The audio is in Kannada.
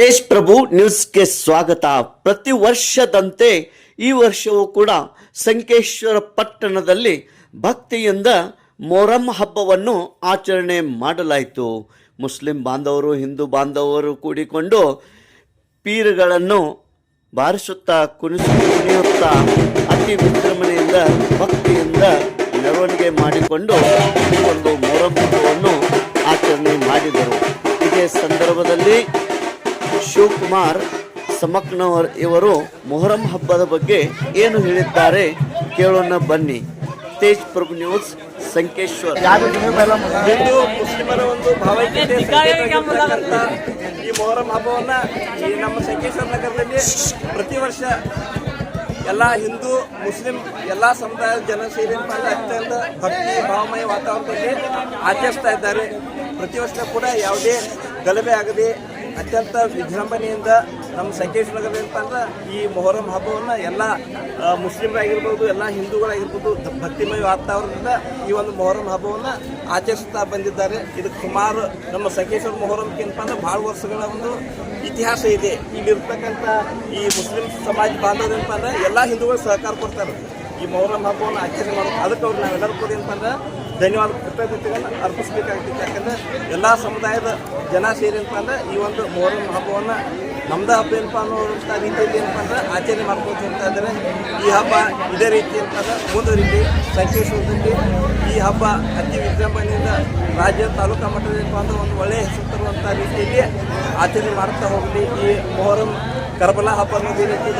ತೇಜ್ ಪ್ರಭು ನ್ಯೂಸ್ಗೆ ಸ್ವಾಗತ. ಪ್ರತಿ ವರ್ಷದಂತೆ ಈ ವರ್ಷವೂ ಕೂಡ ಸಂಕೇಶ್ವರ ಪಟ್ಟಣದಲ್ಲಿ ಭಕ್ತಿಯಿಂದ ಮೊರಂ ಹಬ್ಬವನ್ನು ಆಚರಣೆ ಮಾಡಲಾಯಿತು. ಮುಸ್ಲಿಂ ಬಾಂಧವರು, ಹಿಂದೂ ಬಾಂಧವರು ಕೂಡಿಕೊಂಡು ಪೀರುಗಳನ್ನು ಬಾರಿಸುತ್ತಾ, ಕುಣಿಸು, ಕುಣಿಯುತ್ತಾ, ಅತಿ ವಿಜೃಂಭಣೆಯಿಂದ, ಭಕ್ತಿಯಿಂದ ಮೆರವಣಿಗೆ ಮಾಡಿಕೊಂಡು ಒಂದು ಮೊಹರಂ ಹಬ್ಬವನ್ನು ಆಚರಣೆ ಮಾಡಿದರು. ಇದೇ ಸಂದರ್ಭದಲ್ಲಿ ಶಿವಕುಮಾರ್ ಸಮಕ್ನವರ್ ಇವರು ಮೊಹರಂ ಹಬ್ಬದ ಬಗ್ಗೆ ಏನು ಹೇಳಿದ್ದಾರೆ ಕೇಳೋಣ ಬನ್ನಿ. ತೇಜ್ ಪ್ರಭು ನ್ಯೂಸ್, ಸಂಕೇಶ್ವರ್. ಹಿಂದೂ ಮುಸ್ಲಿಮರ ಒಂದು ಭಾವೈಕ್ಯತೆ ಈ ಮೊಹರಂ ಹಬ್ಬವನ್ನ ಈ ನಮ್ಮ ಸಂಕೇಶ್ವರ ನಗರದಲ್ಲಿ ಪ್ರತಿ ವರ್ಷ ಎಲ್ಲ ಹಿಂದೂ, ಮುಸ್ಲಿಂ, ಎಲ್ಲ ಸಮುದಾಯದ ಜನ ಸೇರಿ ಅತ್ಯಂತ ಭಕ್ತಿ, ಭಾವಮಯ ವಾತಾವರಣದಲ್ಲಿ ಆಚರಿಸ್ತಾ ಇದ್ದಾರೆ. ಪ್ರತಿ ವರ್ಷ ಕೂಡ ಯಾವುದೇ ಗಲಭೆ ಆಗದೆ ಅತ್ಯಂತ ವಿಜೃಂಭಣೆಯಿಂದ ನಮ್ಮ ಸಂಕೇಶ್ ನಗರ ಏನಪ್ಪ ಅಂದ್ರೆ ಈ ಮೊಹರಂ ಹಬ್ಬವನ್ನು ಎಲ್ಲ ಮುಸ್ಲಿಮರಾಗಿರ್ಬೋದು, ಎಲ್ಲ ಹಿಂದೂಗಳಾಗಿರ್ಬೋದು ಭಕ್ತಿಮಯ ವಾತಾವರಣದಿಂದ ಈ ಒಂದು ಮೊಹರಂ ಹಬ್ಬವನ್ನು ಆಚರಿಸುತ್ತಾ ಬಂದಿದ್ದಾರೆ. ಇದಕ್ಕೆ ಸುಮಾರು ನಮ್ಮ ಸಂಕೇಶ್ವರ ಮೊಹರಂಗೆ ಏನಪ್ಪ ಅಂದ್ರೆ ಭಾಳ ವರ್ಷಗಳ ಒಂದು ಇತಿಹಾಸ ಇದೆ. ಇಲ್ಲಿರ್ತಕ್ಕಂಥ ಈ ಮುಸ್ಲಿಂ ಸಮಾಜ ಬಾಂಧವ್ಯ ಏನಪ್ಪ ಅಂದ್ರೆ ಎಲ್ಲ ಹಿಂದೂಗಳು ಸಹಕಾರ ಕೊಡ್ತಾರೆ. ಈ ಮೊಹರಂ ಹಬ್ಬವನ್ನು ಆಚರಣೆ ಮಾಡೋದು. ಅದಕ್ಕೆ ಅವ್ರು ನಾವೆಲ್ಲರೂ ಕೂಡ ಏನಪ್ಪ ಅಂದ್ರೆ ಧನ್ಯವಾದ ಕೃತಜ್ಞತೆಗಳನ್ನು ಅರ್ಪಿಸಬೇಕಾಗ್ತೈತೆ. ಯಾಕಂದ್ರೆ ಎಲ್ಲ ಸಮುದಾಯದ ಜನ ಸೇರಿ ಅಂತಂದ್ರೆ ಈ ಒಂದು ಮೊಹರಂ ಹಬ್ಬವನ್ನು ನಮ್ದು ಹಬ್ಬ ಏನಪ್ಪ ಅನ್ನೋಂಥ ರೀತಿಯಲ್ಲಿ ಏನಪ್ಪ ಅಂದ್ರೆ ಆಚರಣೆ ಮಾಡ್ಕೊತ ಅಂತ ಇದ್ದಾರೆ. ಈ ಹಬ್ಬ ಇದೇ ರೀತಿ ಅಂತಂದ್ರೆ ಮುಂದುವರಿಲಿ. ಸಂಕೇಶ್ವರದಲ್ಲಿ ಈ ಹಬ್ಬ ಅತಿ ವಿಜೃಂಭಣೆಯಿಂದ ರಾಜ್ಯ ತಾಲೂಕಾ ಮಟ್ಟದಲ್ಲಿ ಒಂದು ಒಳ್ಳೆಯ ಹೆಸರು ತರುವಂಥ ರೀತಿಯಲ್ಲಿ ಆಚರಣೆ ಮಾಡ್ತಾ ಹೋಗಲಿ. ಈ ಮೊಹರಂ ಕರ್ಬಲಾ ಹಬ್ಬ ಅನ್ನೋದು ಏನೈತಿ